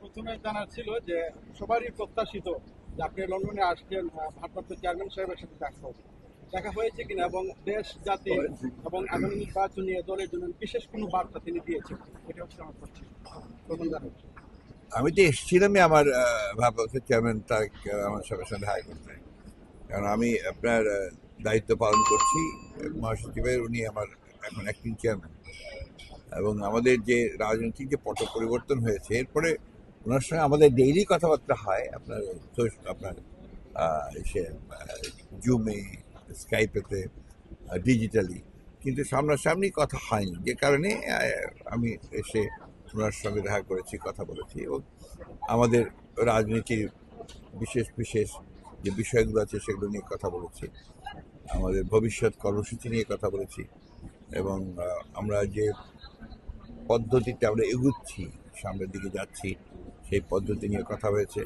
প্রথমে জানার ছিল যে সবারই প্রত্যাশিত যে আপনি লন্ডনে আসছেন ভারপ্রাপ্ত চেয়ারম্যান সাহেবের সাথে দেখা দেখা হয়েছে কিনা এবং দেশ, জাতি এবং আগামী নির্বাচন নিয়ে দলের জন্য বিশেষ কোনো বার্তা তিনি দিয়েছেন? এটা হচ্ছে আমার প্রথম জানার আমি তো এসেছিলামই আমার ভারপ্রাপ্ত চেয়ারম্যান তার আমার সঙ্গে সঙ্গে হাই করতে। কারণ আমি আপনার দায়িত্ব পালন করছি, মহাসচিবের, উনি আমার এখন অ্যাক্টিং চেয়ারম্যান এবং আমাদের যে রাজনৈতিক যে পট পরিবর্তন হয়েছে, এরপরে ওনার সঙ্গে আমাদের ডেইলি কথাবার্তা হয়। আপনার আপনার সে জুমে স্কাইপেতে ডিজিটালি কিন্তু সামনাসামনি কথা হয়নি। যে কারণে আমি এসে ওনার সঙ্গে দেখা করেছি, কথা বলেছি এবং আমাদের রাজনীতির বিশেষ বিশেষ যে বিষয়গুলো আছে সেগুলো নিয়ে কথা বলেছি। আমাদের ভবিষ্যৎ কর্মসূচি নিয়ে কথা বলেছি এবং আমরা যে পদ্ধতিতে আমরা এগুচ্ছি, সামনের দিকে যাচ্ছি সেই পদ্ধতি নিয়ে কথা হয়েছে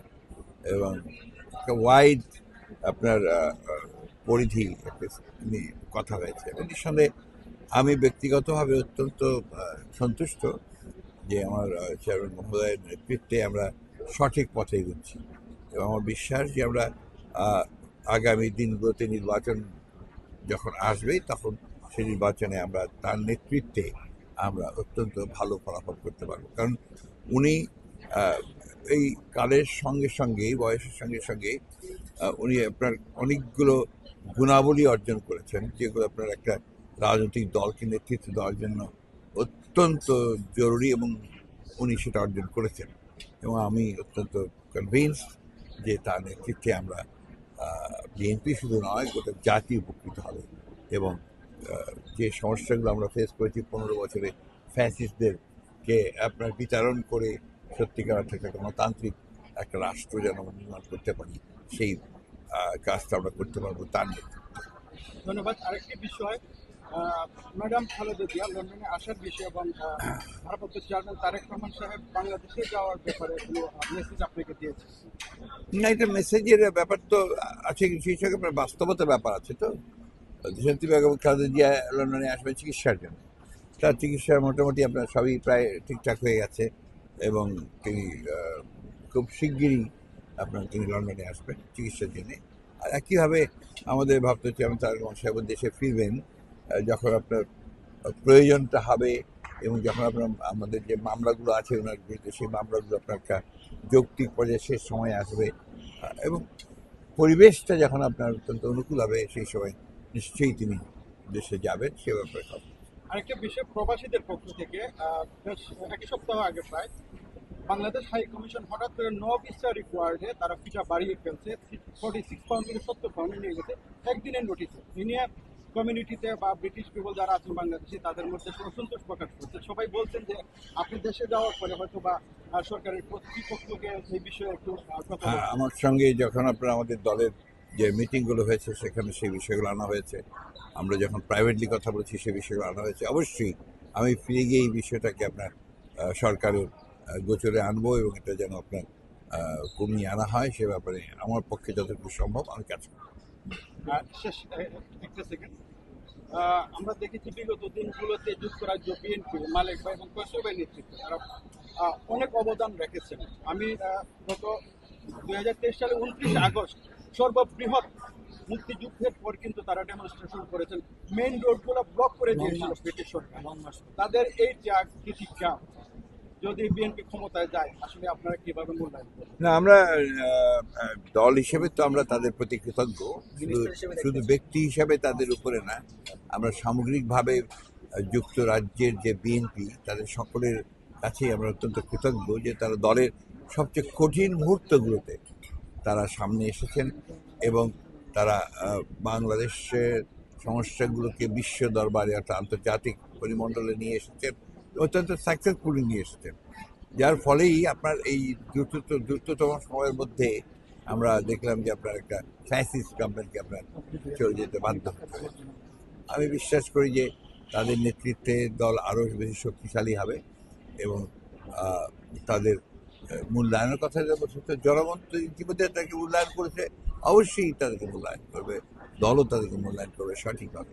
এবং একটা ওয়াইড আপনার পরিধি নিয়ে কথা হয়েছে। এবং নিঃসন্দেহে আমি ব্যক্তিগতভাবে অত্যন্ত সন্তুষ্ট যে আমার চেয়ারম্যান মহোদয়ের নেতৃত্বে আমরা সঠিক পথে এগোচ্ছি। এবং আমার বিশ্বাস যে আমরা আগামী দিনগুলোতে নির্বাচন যখন আসবে, তখন সেই নির্বাচনে আমরা তার নেতৃত্বে আমরা অত্যন্ত ভালো ফলাফল করতে পারব। কারণ উনি এই কালের সঙ্গে সঙ্গে, বয়সের সঙ্গে সঙ্গে উনি আপনার অনেকগুলো গুণাবলী অর্জন করেছেন, যেগুলো আপনার একটা রাজনৈতিক দলকে নেতৃত্ব দেওয়ার জন্য অত্যন্ত জরুরি এবং উনি সেটা অর্জন করেছেন। এবং আমি অত্যন্ত কনভিন্স যে তার নেতৃত্বে আমরা বিএনপি শুধু নয়, গোটা জাতি উপকৃত হবে। এবং যে সমস্যাগুলো আমরা ফেস করেছি পনেরো বছরে ফ্যাসিস্টদেরকে আপনার বিতরণ করে সত্যিকার অর্থে একটা গণতান্ত্রিক একটা রাষ্ট্র যেন আমরা নির্মাণ করতে পারি সেই কাজটা আমরা করতে পারব তার নেতৃত্বে। ধন্যবাদ। আরেকটি বিষয় ম্যাডাম খালেদা জিয়া লন্ডনে আসার বিষয় এবং ভারপ্রাপ্ত চেয়ারম্যান তারেক রহমান সাহেব বাংলাদেশে যাওয়ার ব্যাপারে মেসেজ আপনাকে দিয়েছে না এটা মেসেজের ব্যাপার তো আছে সেই সঙ্গে আপনার বাস্তবতার ব্যাপার আছে তো। দেশান্তি বেগম খালেদা জিয়া লন্ডনে আসবে চিকিৎসার জন্য। তার চিকিৎসা মোটামুটি আপনার সবই প্রায় ঠিকঠাক হয়ে গেছে। এবং তিনি খুব শিগগিরই আপনার তিনি লন্ডনে আসবেন চিকিৎসার জন্য। আর একইভাবে আমাদের ভাবতে চেয়ারম্যান তারেক রহমান সাহেব দেশে ফিরবেন যখন আপনার প্রয়োজনটা হবে এবং যখন আপনার আমাদের যে মামলাগুলো আছে ওনার বিরুদ্ধে সেই মামলাগুলো আপনার একটা যৌক্তিক পর্যায়ে শেষ সময় আসবে। এবং পরিবেশটা যখন আপনার অত্যন্ত অনুকূল হবে সেই সময় নিশ্চয়ই তিনি দেশে যাবেন, সে ব্যাপারে আরেকটা বিষয় প্রবাসীদের পক্ষ থেকে বেশ এক সপ্তাহ আগে প্রায় বাংলাদেশ হাই কমিশন হঠাৎ করে ন ভিসা রিকোয়ার্ডে তারা ফিটা বাড়িয়ে ফেলছে। ফর্টি সিক্স পাউন্ড থেকে সত্তর পাউন্ডে নিয়ে গেছে। একদিনের নোটিসে ইন্ডিয়ান কমিউনিটিতে বা ব্রিটিশ পিপল যারা আছেন বাংলাদেশে তাদের মধ্যে অসন্তোষ প্রকাশ করছে। সবাই বলছেন যে আপনি দেশে যাওয়ার পরে হয়তো বা সরকারের কর্তৃপক্ষকে এই বিষয়ে একটু হ্যাঁ আমার সঙ্গে যখন আপনার আমাদের দলের যে মিটিংগুলো হয়েছে, সেখানে সেই বিষয়গুলো আনা হয়েছে। আমরা যখন প্রাইভেটলি কথা বলছি, সেই বিষয়গুলো আনা হয়েছে। অবশ্যই আমি ফিরে গিয়ে এই বিষয়টাকে আপনার সরকারের গোচরে আনব এবং এটা যেন আপনার কমিয়ে আনা হয়, সে ব্যাপারে আমার পক্ষে যতটুকু সম্ভব আমি কাজ করব। আমরা দেখেছি বিগত দিনগুলোতে যুক্তরাজ্য বিএনপি, মালিক এবং নেতৃত্বে তারা অনেক অবদান রেখেছেন। আমি গত দুই হাজার তেইশ সালে উনত্রিশে আগস্ট সর্ববৃহৎ মুক্তিযুদ্ধের পর কিন্তু তারা ডেমনস্ট্রেশন করেছেন। মেইন রোডগুলো ব্লক করে দিয়েছিল ব্রিটিশ সরকার। তাদের এই ত্যাগ প্রতিজ্ঞা যদি বিএনপি ক্ষমতায় যায় আসলে আপনারা কীভাবে মূল্যায়ন না আমরা দল হিসেবে তো আমরা তাদের প্রতি কৃতজ্ঞ। শুধু ব্যক্তি হিসাবে তাদের উপরে না আমরা সামগ্রিকভাবে যুক্তরাজ্যের যে বিএনপি তাদের সকলের কাছেই আমরা অত্যন্ত কৃতজ্ঞ যে তারা দলের সবচেয়ে কঠিন মুহূর্তগুলোতে তারা সামনে এসেছেন এবং তারা বাংলাদেশের সমস্যাগুলোকে বিশ্ব দরবারে অর্থাৎ আন্তর্জাতিক পরিমণ্ডলে নিয়ে এসেছেন, অত্যন্ত সাকসেসফুলি নিয়ে এসেছেন যার ফলেই আপনার এই দ্রুত দ্রুততম সময়ের মধ্যে আমরা দেখলাম যে আপনার একটা ফ্যাসিস্ট গভর্নমেন্টকে আপনার চলে যেতে বাধ্য হতে। আমি বিশ্বাস করি যে তাদের নেতৃত্বে দল আরও বেশি শক্তিশালী হবে এবং তাদের মূল্যায়নের কথা যে বলছে জনগণ তো ইতিমধ্যে তাকে মূল্যায়ন করেছে। অবশ্যই তাদেরকে মূল্যায়ন করবে। দলও তাদেরকে মূল্যায়ন করবে সঠিকভাবে।